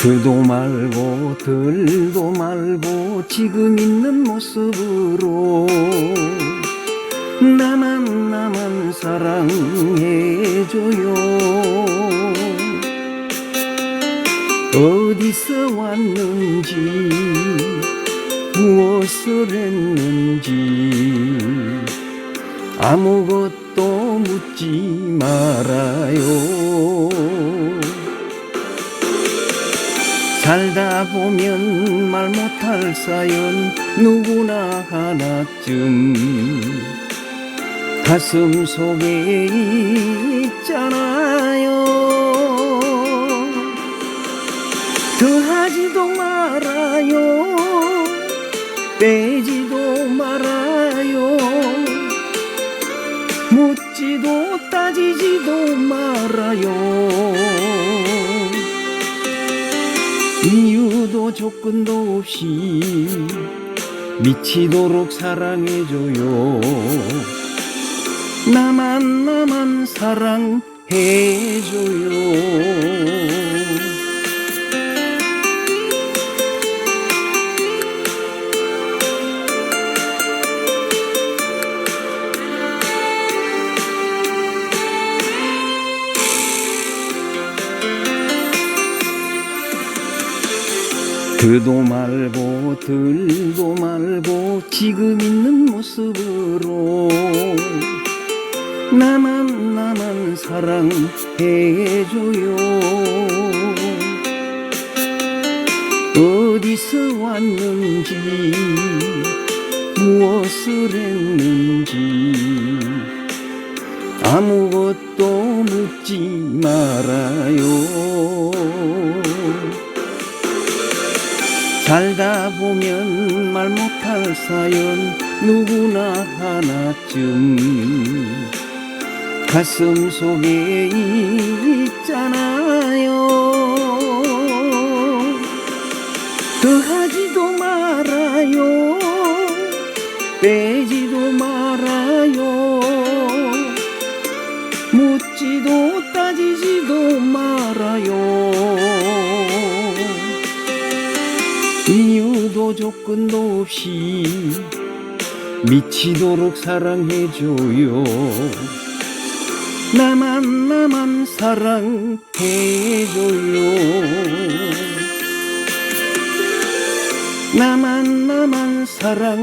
그도 말고 들도 말고 지금 있는 모습으로 나만 나만 사랑해줘요. 어디서 왔는지 무엇을 했는지 아무것도 묻지 말아요 살다 보면 말 못할 사연 누구나 하나쯤. 가슴 속에 있잖아요. 더하지도 말아요. 빼지도 말아요. 묻지도 따지지도 말아요 이유도 조건도 없이 미치도록 사랑해줘요. 나만 나만 사랑해줘요 그도 말고 들도 말고 지금 있는 모습으로 나만 나만 사랑해줘요. 어디서 왔는지 무엇을 했는지 아무것도 묻지 말아요 살다 보면 말 못할 사연 누구나 하나쯤. 가슴 속에 있잖아요. 더하지도 말아요. 빼지도 말아요. 묻지도 따지지도 말 조건도 없이 미치도록 사랑해줘요. 나만 나만 사랑해줘요. 나만 나만 사랑해줘요